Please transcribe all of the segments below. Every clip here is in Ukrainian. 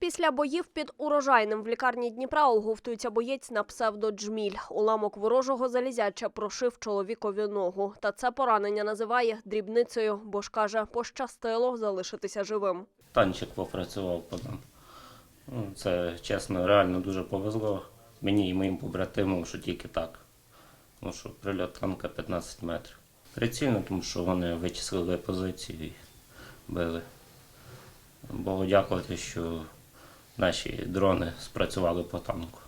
Після боїв під урожайним в лікарні Дніпра оговтується боєць на псевдо Джміль. Уламок ворожого залізяча прошив чоловікові ногу. Та це поранення називає дрібницею, бо ж каже, пощастило залишитися живим. Танчик попрацював по нам. Ну, Це чесно, реально дуже повезло мені і моїм побратимам, що тільки так. Тому що прильот танка 15 метрів. Прицільно, тому що вони вичислили позицію і били. Богу дякувати, що наші дрони спрацювали по танку.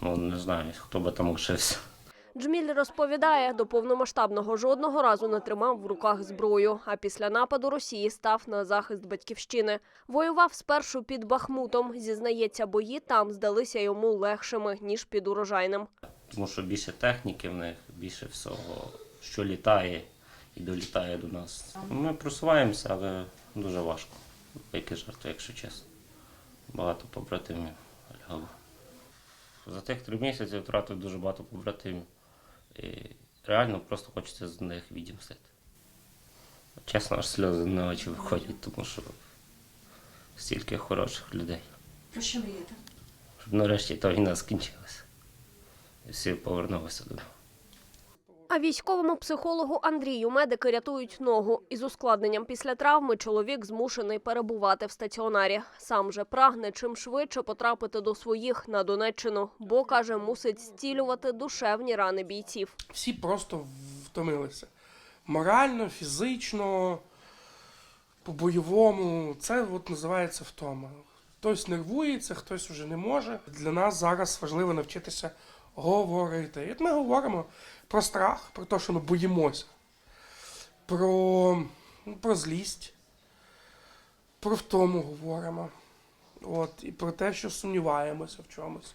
Ну, не знаю, хто би там лишився. Джміль розповідає, до повномасштабного жодного разу не тримав в руках зброю. А після нападу Росії став на захист батьківщини. Воював спершу під Бахмутом. Зізнається, бої там здалися йому легшими ніж під урожайним. Тому що більше техніки в них, більше всього, що літає і долітає до нас. Ми просуваємося, але дуже важко. Великі жертви, якщо чесно. Багато побратимів лягало. За тих три місяці втратив дуже багато побратимів. І реально просто хочеться з них відімстити. Чесно, аж сльози на очі виходять, тому що стільки хороших людей. Про що мрієте? Щоб нарешті та війна скінчилася. І всі повернулися додому. А військовому психологу Андрію медики рятують ногу. Із ускладненням після травми чоловік змушений перебувати в стаціонарі. Сам же прагне чим швидше потрапити до своїх на Донеччину, бо каже, мусить зцілювати душевні рани бійців. всі просто втомилися. Морально, фізично, по-бойовому. Це от називається втома. Хтось нервується, хтось вже не може. Для нас зараз важливо навчитися говорити. І от ми говоримо про страх, про те, що ми боїмося, про, ну, про злість, про втому говоримо. От, і про те, що сумніваємося в чомусь,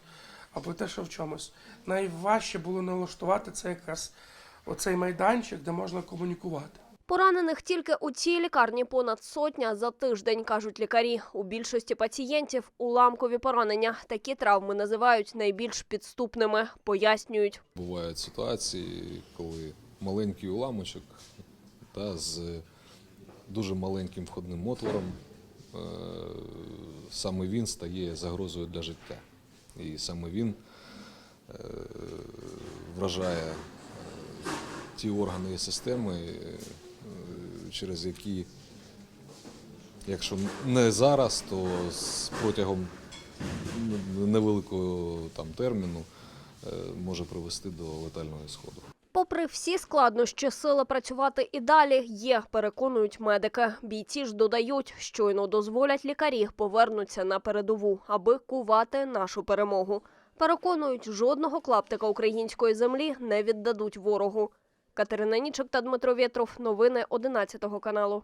а про те, що в чомусь. Найважче було налаштувати це якраз оцей майданчик, де можна комунікувати. Поранених тільки у цій лікарні понад сотня за тиждень, кажуть лікарі. У більшості пацієнтів уламкові поранення. Такі травми називають найбільш підступними, пояснюють. Бувають ситуації, коли маленький уламочок та з дуже маленьким входним отвором, е, саме він стає загрозою для життя. І саме він е, вражає е, ті органи і системи, через які, якщо не зараз, то з протягом невеликого там терміну е, може привести до летального ісходу. Попри всі складнощі, сили працювати і далі є, переконують медики. Бійці ж додають, щойно дозволять лікарі повернуться на передову, аби кувати нашу перемогу. Переконують, жодного клаптика української землі не віддадуть ворогу. Катерина Нічок та Дмитро Вєтров. Новини 11 каналу.